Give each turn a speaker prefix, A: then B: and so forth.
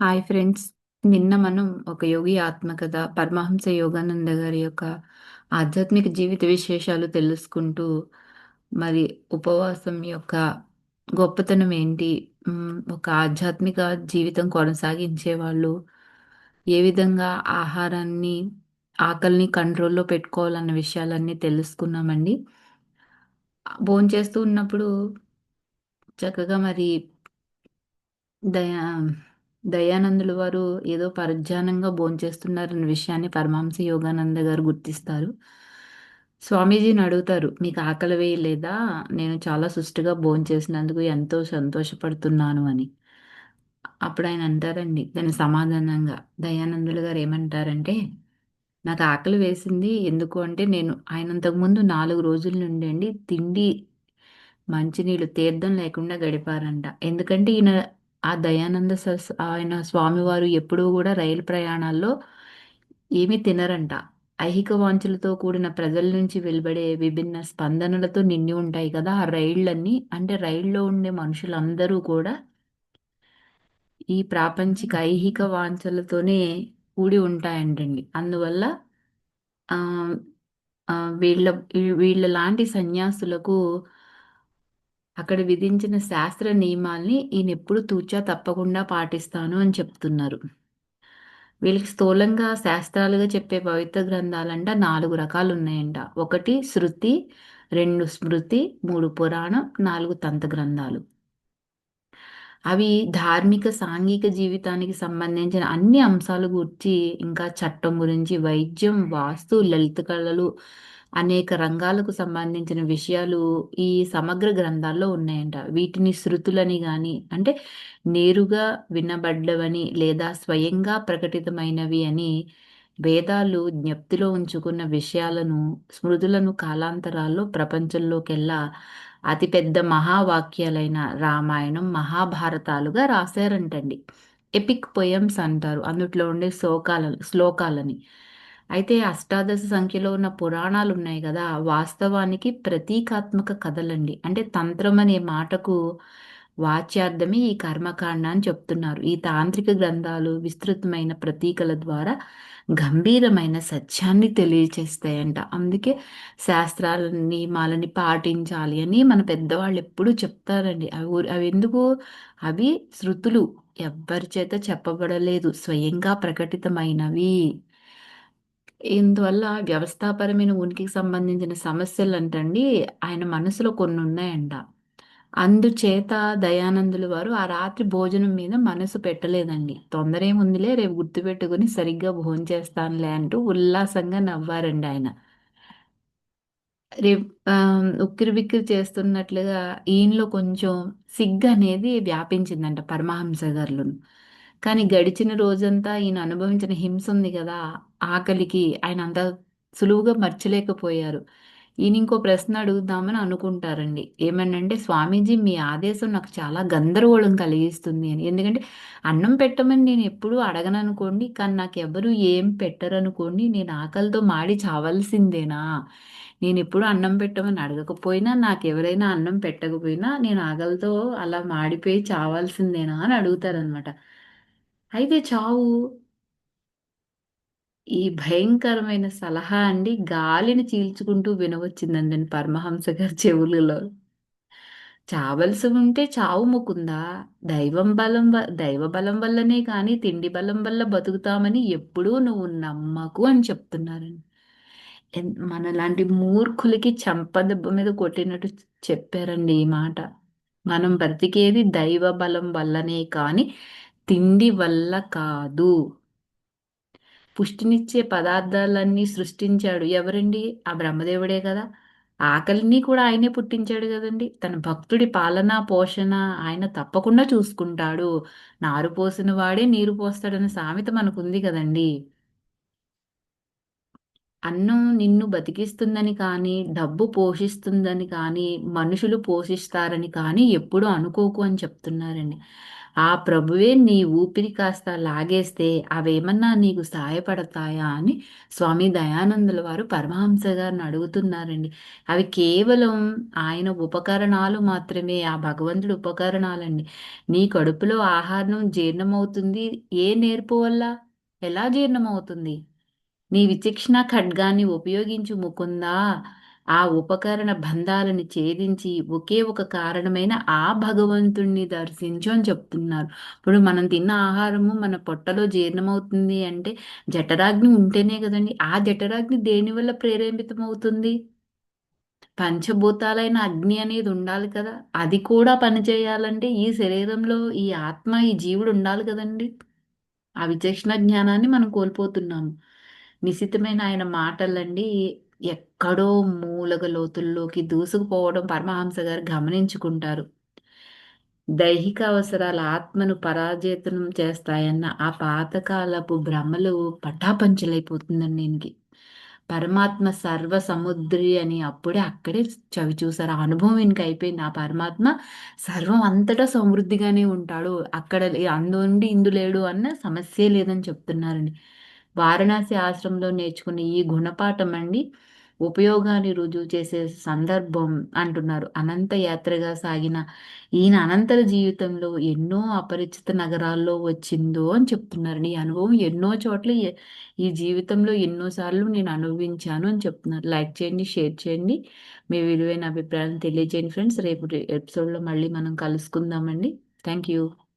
A: Hi friends. నిన్న మనం ఒక యోగి ఆత్మకథ పరమహంస యోగానంద గారి యొక్క ఆధ్యాత్మిక జీవిత విశేషాలు తెలుసుకుంటూ మరి ఉపవాసం యొక్క గొప్పతనం ఏంటి ఒక ఆధ్యాత్మిక జీవితం కొనసాగించే వాళ్ళు ఏ విధంగా ఆహారాన్ని ఆకలిని కంట్రోల్లో పెట్టుకోవాలన్న విషయాలన్నీ తెలుసుకున్నామండి. భోంచేస్తూ ఉన్నప్పుడు చక్కగా మరి దయా దయానందుల వారు ఏదో పరధ్యానంగా భోంచేస్తున్నారన్న విషయాన్ని పరమహంస యోగానంద గారు గుర్తిస్తారు. స్వామీజీని అడుగుతారు మీకు ఆకలి వేయలేదా? నేను చాలా సుష్టుగా భోంచేసినందుకు ఎంతో సంతోషపడుతున్నాను అని. అప్పుడు ఆయన అంటారండి దాని సమాధానంగా దయానందులు గారు ఏమంటారంటే నాకు ఆకలి వేసింది ఎందుకు అంటే నేను ఆయన అంతకుముందు నాలుగు రోజుల నుండి అండి తిండి మంచినీళ్ళు తీర్థం లేకుండా గడిపారంట. ఎందుకంటే ఈయన ఆ దయానంద సరస్ ఆయన స్వామివారు ఎప్పుడూ కూడా రైలు ప్రయాణాల్లో ఏమీ తినరంట. ఐహిక వాంఛలతో కూడిన ప్రజల నుంచి వెలువడే విభిన్న స్పందనలతో నిండి ఉంటాయి కదా ఆ రైళ్ళన్నీ. అంటే రైల్లో ఉండే మనుషులందరూ కూడా ఈ ప్రాపంచిక ఐహిక వాంఛలతోనే కూడి ఉంటాయంటండి. అందువల్ల వీళ్ళ వీళ్ళ లాంటి సన్యాసులకు అక్కడ విధించిన శాస్త్ర నియమాల్ని ఈయన ఎప్పుడు తూచా తప్పకుండా పాటిస్తాను అని చెప్తున్నారు. వీళ్ళకి స్థూలంగా శాస్త్రాలుగా చెప్పే పవిత్ర గ్రంథాలంట నాలుగు రకాలు ఉన్నాయంట ఒకటి శృతి రెండు స్మృతి మూడు పురాణం నాలుగు తంత గ్రంథాలు. అవి ధార్మిక సాంఘిక జీవితానికి సంబంధించిన అన్ని అంశాల గురించి ఇంకా చట్టం గురించి వైద్యం వాస్తు లలిత కళలు అనేక రంగాలకు సంబంధించిన విషయాలు ఈ సమగ్ర గ్రంథాల్లో ఉన్నాయంట. వీటిని శృతులని కానీ అంటే నేరుగా వినబడ్డవని లేదా స్వయంగా ప్రకటితమైనవి అని వేదాలు జ్ఞప్తిలో ఉంచుకున్న విషయాలను స్మృతులను కాలాంతరాల్లో ప్రపంచంలోకెల్లా అతిపెద్ద మహావాక్యాలైన రామాయణం మహాభారతాలుగా రాశారంటండి. ఎపిక్ పొయమ్స్ అంటారు. అందుట్లో ఉండే శ్లోకాల శ్లోకాలని. అయితే అష్టాదశ సంఖ్యలో ఉన్న పురాణాలు ఉన్నాయి కదా వాస్తవానికి ప్రతీకాత్మక కథలండి. అంటే తంత్రం అనే మాటకు వాచ్యార్థమే ఈ కర్మకాండ అని చెప్తున్నారు. ఈ తాంత్రిక గ్రంథాలు విస్తృతమైన ప్రతీకల ద్వారా గంభీరమైన సత్యాన్ని తెలియచేస్తాయంట. అందుకే శాస్త్రాల నియమాలని పాటించాలి అని మన పెద్దవాళ్ళు ఎప్పుడూ చెప్తారండి. అవి అవి ఎందుకు? అవి శృతులు. ఎవ్వరి చేత చెప్పబడలేదు. స్వయంగా ప్రకటితమైనవి. ఇందువల్ల వ్యవస్థాపరమైన ఉనికికి సంబంధించిన సమస్యలు అంటండి ఆయన మనసులో కొన్ని ఉన్నాయంట అందుచేత దయానందులు వారు ఆ రాత్రి భోజనం మీద మనసు పెట్టలేదండి. తొందర ఏముందిలే రేపు గుర్తుపెట్టుకుని సరిగ్గా భోజనం చేస్తానులే అంటూ ఉల్లాసంగా నవ్వారండి ఆయన. రేపు ఉక్కిరి బిక్కిరి చేస్తున్నట్లుగా ఈయనలో కొంచెం సిగ్గు అనేది వ్యాపించిందంట పరమహంస గారులను కానీ గడిచిన రోజంతా ఈయన అనుభవించిన హింస ఉంది కదా ఆకలికి ఆయన అంత సులువుగా మర్చలేకపోయారు. ఈయన ఇంకో ప్రశ్న అడుగుదామని అనుకుంటారండి. ఏమనంటే స్వామీజీ మీ ఆదేశం నాకు చాలా గందరగోళం కలిగిస్తుంది అని. ఎందుకంటే అన్నం పెట్టమని నేను ఎప్పుడూ అడగననుకోండి కానీ నాకు ఎవరు ఏం పెట్టరు అనుకోండి నేను ఆకలితో మాడి చావాల్సిందేనా? నేను ఎప్పుడు అన్నం పెట్టమని అడగకపోయినా నాకు ఎవరైనా అన్నం పెట్టకపోయినా నేను ఆకలితో అలా మాడిపోయి చావాల్సిందేనా అని అడుగుతారనమాట అయితే చావు. ఈ భయంకరమైన సలహా అండి గాలిని చీల్చుకుంటూ వినవచ్చిందండి పరమహంస గారి చెవులలో. చావలసి ఉంటే చావు ముకుందా దైవం బలం వ- దైవ బలం వల్లనే కానీ తిండి బలం వల్ల బతుకుతామని ఎప్పుడూ నువ్వు నమ్మకు అని చెప్తున్నారండి. ఎన్- మనలాంటి మూర్ఖులకి చంపదెబ్బ మీద కొట్టినట్టు చెప్పారండి ఈ మాట. మనం బ్రతికేది దైవ బలం వల్లనే కానీ తిండి వల్ల కాదు. పుష్టినిచ్చే పదార్థాలన్నీ సృష్టించాడు. ఎవరండి? ఆ బ్రహ్మదేవుడే కదా. ఆకలిని కూడా ఆయనే పుట్టించాడు కదండి. తన భక్తుడి పాలన పోషణ ఆయన తప్పకుండా చూసుకుంటాడు. నారు పోసిన వాడే నీరు పోస్తాడనే సామెత మనకుంది కదండి. అన్నం నిన్ను బతికిస్తుందని కానీ, డబ్బు పోషిస్తుందని కానీ, మనుషులు పోషిస్తారని కానీ ఎప్పుడూ అనుకోకు అని చెప్తున్నారండి. ఆ ప్రభువే నీ ఊపిరి కాస్త లాగేస్తే అవేమన్నా నీకు సహాయపడతాయా అని స్వామి దయానందుల వారు పరమహంస గారిని అడుగుతున్నారండి. అవి కేవలం ఆయన ఉపకరణాలు మాత్రమే. ఆ భగవంతుడి ఉపకరణాలండి. నీ కడుపులో ఆహారం జీర్ణమవుతుంది ఏ నేర్పు వల్ల? ఎలా జీర్ణమవుతుంది? నీ విచక్షణ ఖడ్గాన్ని ఉపయోగించు ముకుందా ఆ ఉపకరణ బంధాలను ఛేదించి ఒకే ఒక కారణమైన ఆ భగవంతుణ్ణి దర్శించు అని చెప్తున్నారు. ఇప్పుడు మనం తిన్న ఆహారము మన పొట్టలో జీర్ణమవుతుంది అంటే జఠరాగ్ని ఉంటేనే కదండి ఆ జఠరాగ్ని దేని వల్ల ప్రేరేపితమవుతుంది? పంచభూతాలైన అగ్ని అనేది ఉండాలి కదా అది కూడా పనిచేయాలంటే ఈ శరీరంలో ఈ ఆత్మ ఈ జీవుడు ఉండాలి కదండి. ఆ విచక్షణ జ్ఞానాన్ని మనం కోల్పోతున్నాము. నిశితమైన ఆయన మాటలండి ఎక్కడో మూలగ లోతుల్లోకి దూసుకుపోవడం పరమహంస గారు గమనించుకుంటారు. దైహిక అవసరాల ఆత్మను పరాజేతనం చేస్తాయన్న ఆ పాతకాలపు భ్రమలు పటాపంచలైపోతుందండి దీనికి. పరమాత్మ సర్వ సముద్రి అని అప్పుడే అక్కడే చవి చూసారు. ఆ అనుభవం ఇంక అయిపోయింది. ఆ పరమాత్మ సర్వం అంతటా సమృద్ధిగానే ఉంటాడు. అక్కడ అందు ఉండి ఇందు లేడు అన్న సమస్య లేదని చెప్తున్నారండి. వారణాసి ఆశ్రమంలో నేర్చుకున్న ఈ గుణపాఠం అండి ఉపయోగాన్ని రుజువు చేసే సందర్భం అంటున్నారు. అనంత యాత్రగా సాగిన ఈయన అనంతర జీవితంలో ఎన్నో అపరిచిత నగరాల్లో వచ్చిందో అని చెప్తున్నారు. ఈ అనుభవం ఎన్నో చోట్ల ఈ జీవితంలో ఎన్నోసార్లు నేను అనుభవించాను అని చెప్తున్నారు. లైక్ చేయండి షేర్ చేయండి. మీ విలువైన అభిప్రాయాలను తెలియజేయండి ఫ్రెండ్స్. రేపు ఎపిసోడ్లో మళ్ళీ మనం కలుసుకుందామండి. Thank you.